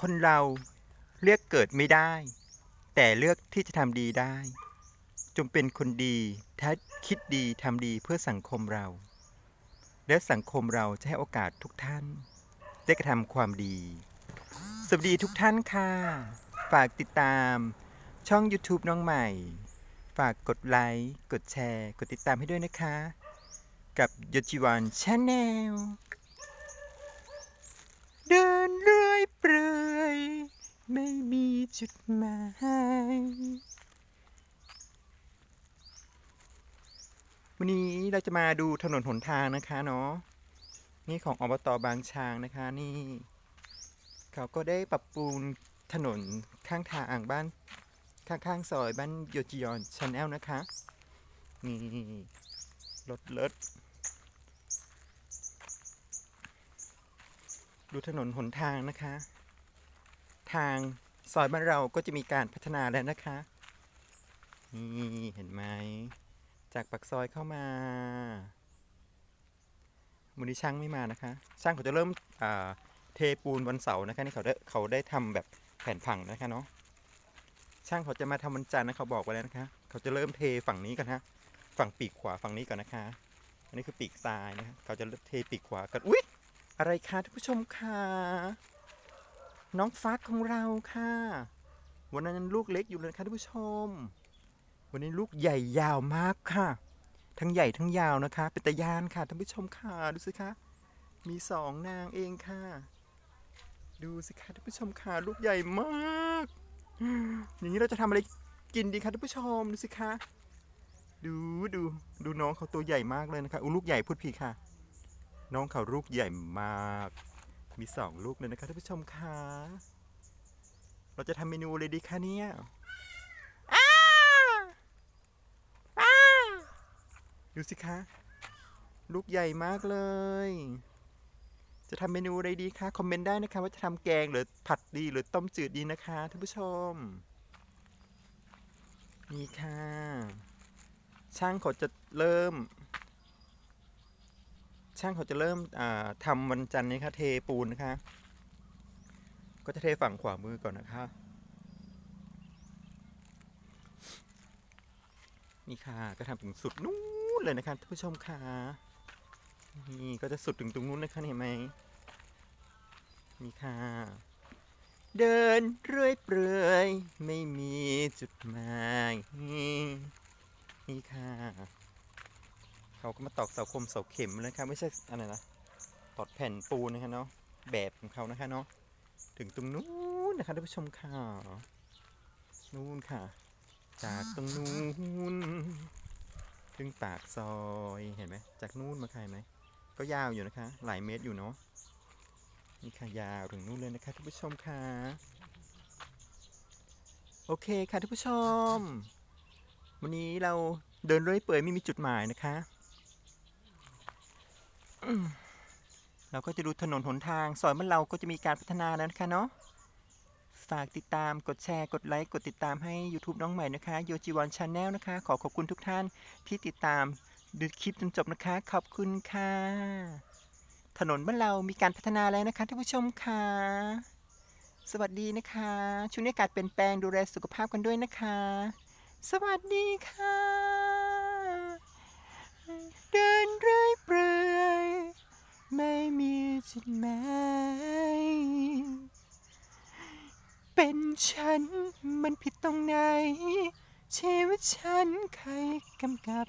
คนเราเลือกเกิดไม่ได้ แต่เลือกที่จะทำดีได้ จงเป็นคนดีถ้าคิดดีทำดีเพื่อสังคมเรา และสังคมเราจะให้โอกาสทุกท่าน ได้กระทำความดี สวัสดีทุกท่านค่ะ ฝากติดตามช่อง YouTube น้องใหม่ ฝากกดไลค์ กดแชร์ กดติดตามให้ด้วยนะคะ กับยจิวันชาแนลเดินเรื่อยเปรื่อย ไม่มีจุดหมายวันนี้เราจะมาดูถนนหนทางนะคะเนาะนี่ของอบตบางช้างนะคะนี่ เขาก็ได้ปรับปรุงถนนข้างทางอ่างบ้านข้างๆซอยบ้านโยจิยอนชาแนลนะคะนี่รถเลิศดูถนนหนทางนะคะ ทางซอยบ้านเราก็จะมีการพัฒนาแล้วนะคะ นี่เห็นไหม จากปากซอยเข้ามามูลนิช่างไม่มานะคะ ช่างเขาจะเริ่มเทปูนวันเสาร์นะคะนี่เขาได้เขาได้ทำแบบแผ่นผังนะคะเนาะ ช่างเขาจะมาทำวันจันทร์นะเขาบอกไว้แล้วนะคะ เขาจะเริ่มเทฝั่งนี้กันฮะ ฝั่งปีกขวาฝั่งนี้ก่อนนะคะ อันนี้คือปีกซ้ายนะคะเขาจะเทปีกขวากัน อุ๊ย อะไรคะท่านผู้ชมคะ น้องฟักของเราค่ะ วันนั้นลูกเล็กอยู่เลยค่ะท่านผู้ชม วันนี้ลูกใหญ่ยาวมากค่ะ ทั้งใหญ่ทั้งยาวนะคะ เป็นตะยานค่ะท่านผู้ชมค่ะดูสิคะมีสองนางเองค่ะ ดูสิคะท่านผู้ชมค่ะลูกใหญ่มาก อย่างนี้เราจะทำอะไรกินดีคะท่านผู้ชมดูสิคะดูดูดูน้องเขาตัวใหญ่มากเลยนะคะอู้ลูกใหญ่พูดผิดค่ะ น้องเขาลูกใหญ่มาก มีสองลูกเลยนะคะท่านผู้ชมค่ะเราจะทำเมนูเลยดีคะเนี่ยดูสิคะ ลูกใหญ่มากเลย จะทำเมนูอะไรดีคะ คอมเมนต์ได้นะคะว่าจะทำแกงหรือผัดดีหรือต้มจืดดีนะคะท่านผู้ชม นี่ค่ะ ช่างเขาจะเริ่ม ช่างเขาจะเริ่มอ่าทำวันจันทร์นี้ค่ะเทปูนนะคะ ก็จะเทฝั่งขวามือก่อนนะคะนี่ค่ะก็ทำถึงสุดนู้นเลยนะคะท่านผู้ชมค่ะนี่ก็จะสุดถึงตรงนู้นนะคะเห็นไหมนี่ค่ะ เดินเรื่อยเปื่อยไม่มีจุดหมายนี่ค่ะ เขาก็มาตอกเสาคมเสาเข็มเลยค่ะไม่ใช่อะไรนะตอดแผ่นปูนนะคะเนาะแบบของเขานะคะเนาะถึงตรงนู้นนะคะท่านผู้ชมค่ะนู่นค่ะ จากตรงนู้นถึงปากซอยเห็นไหมจากนู้นมาใครไหมก็ยาวอยู่นะคะ หลายเมตรอยู่เนาะนี่ค่ะยาวถึงนู้นเลยนะคะท่านผู้ชมค่ะโอเคค่ะท่านผู้ชม วันนี้เราเดินเรื่อยเปื่อยไม่มีจุดหมายนะคะ เราก็จะดูถนนหนทางซอยบ้านเราก็จะมีการพัฒนาแล้วนะคะเนาะฝากติดตามกดแชร์ กดไลค์ กดติดตามให้ YouTube น้องใหม่นะคะโยจิวันชาแนลนะคะ ขอขอบคุณทุกท่านที่ติดตามดูคลิปจนจบนะคะ ขอบคุณค่ะ ถนนบ้านเรามีการพัฒนาแล้วนะคะท่านผู้ชมค่ะ สวัสดีนะคะ ช่วงนี้อากาศเปลี่ยนแปลงดูแลสุขภาพกันด้วยนะคะ สวัสดีค่ะ มีจุดหม เป็นฉันมันผิดตรงไหนชีวิตฉันใครกำกับ